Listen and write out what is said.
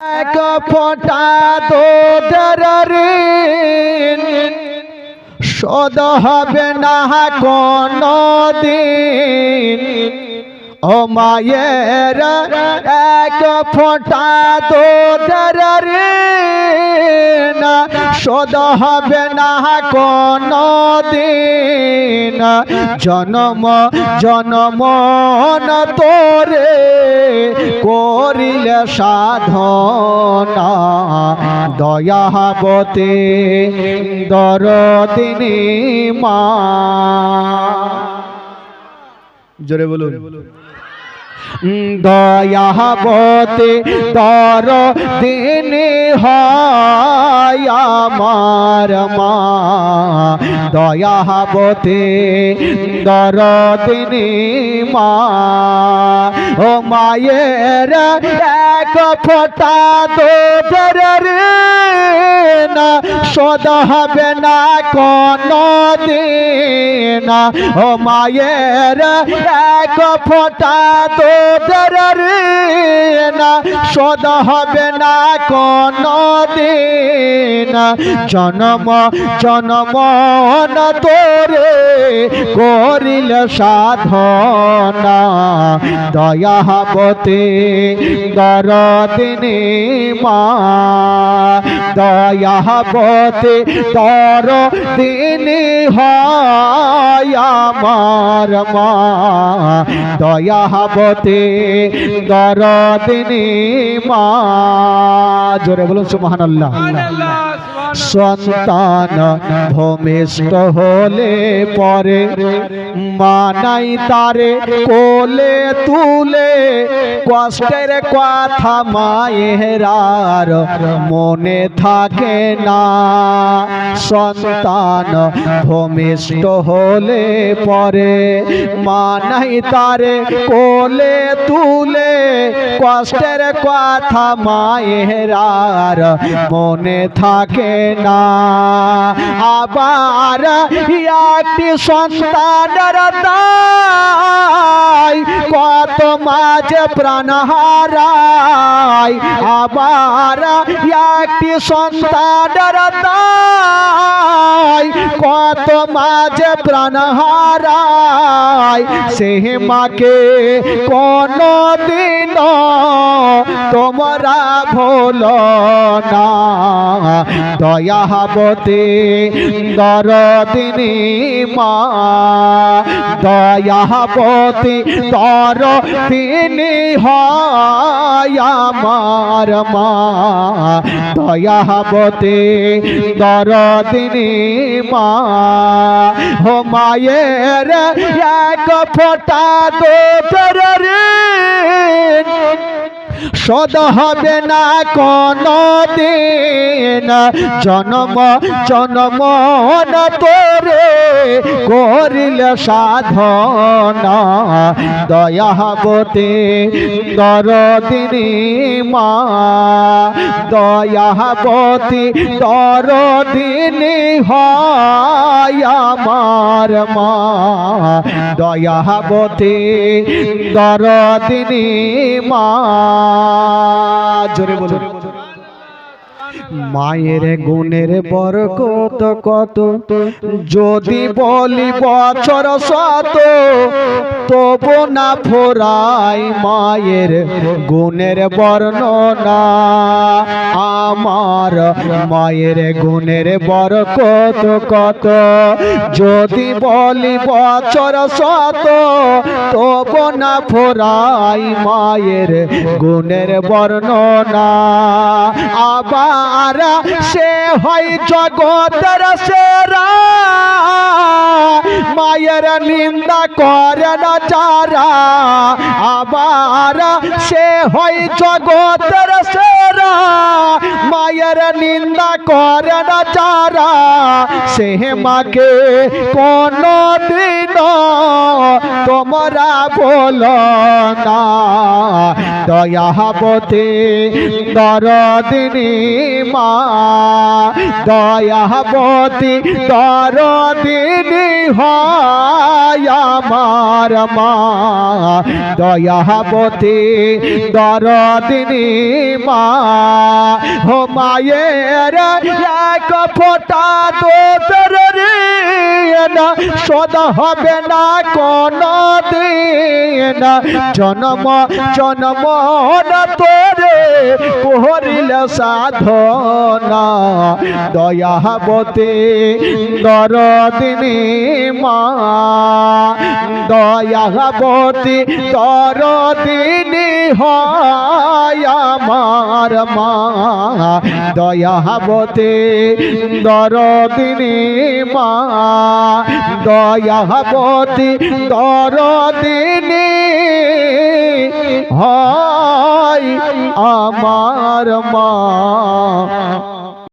এক ফোঁটা ঋণ। শোধ হবে না কোনো দিন। ও মায়ের এক ফোঁটা ঋণ। শোধ হবে না কোনো দিন। জনম জনম না তোরে করিলে সাধনা। দয়াবতে দরদিনী মা। জোরে বলুন। দয়াবতে দর দিনে হয় আমার মা। দয়াবতে দর দিনে মা। ও মায়ের এক ফোঁটা দুধের না শোধ হবে না কোনো দিন ও মায়ের এক ফোঁটা দুধের না শোধ হবে না কোনো দিন জনম জনম না তোরে করিল সাধনা। দয়া দয়াবতে দরদিনী মা। দয়াবতে দর দিনী আমার মা। দয়াবতে দর দিনী মা। জোরে বলুন সুবহান আল্লাহ সন্তান ভূমিষ্ঠ হলে পরে মানাই তারে কোলে তুলে। কষ্টের কথা মায়েরার মনে থাকে না। সন্তান ভূমিষ্ঠ হলে পরে মানাই তারে কোলে তুলে। কষ্টের কথা মায়েরার মনে থাকে না আবার একটি সন্তানের দায় কত মাঝে প্রাণ হারায় আবার একটি সন্তানের দায় কত মাঝে প্রাণ হারায় সে মাকে কোনো দিন তোমরা ভোল না দয়াবতে, দরদিনী মা। দয়াবতে, দরদিনী হয় আমার মা। দয়াবতে, দরদিনী মা। হো মায়ের এক ফোঁটা ঋণ। শোধ হবে না কোনো দিন জনম জনম তোরে করিল সাধনা। দয়াবতে দরদিনী মা, দয়াবতী দরদিনী হয় আমার মা। দয়াবতী দরদিনী মা। জোরে বলুন মায়ের গুণের বরকত কত? যদি বলি বছর শত, তবু না ফোরাই মায়ের গুণের বর্ণনা। আমার মায়ের গুণের বরকত কত? যদি বলি বছর শত, তবু না ফোরাই মায়ের গুণের বর্ণনা। আবার সে হয় জগতের সেরা। মায়ের নিন্দা করে না যারা, আবার সে হয় জগতের সেরা। মায়ের নিন্দা করে না যারা, সে মাকে কোনো দিন তোমরা বলো না। দয়াবতী দরদিনী মা, দয়াবতী দরদিনী হয় আমার মা, দয়াবতী দরদিনী মা। হো মায়ের এক ফোটা দোতর না সদা হবে না কোন দিন জন্ম জন্ম না তোরে, পহরিল সাধনা। দয়াবতী দরদিনী মা। দয়াবতী দরদিনী হয় আমার মা দয়াবতী দরদিনী মা দয়া দয়াবতী দরদিনী হয় আমার মা।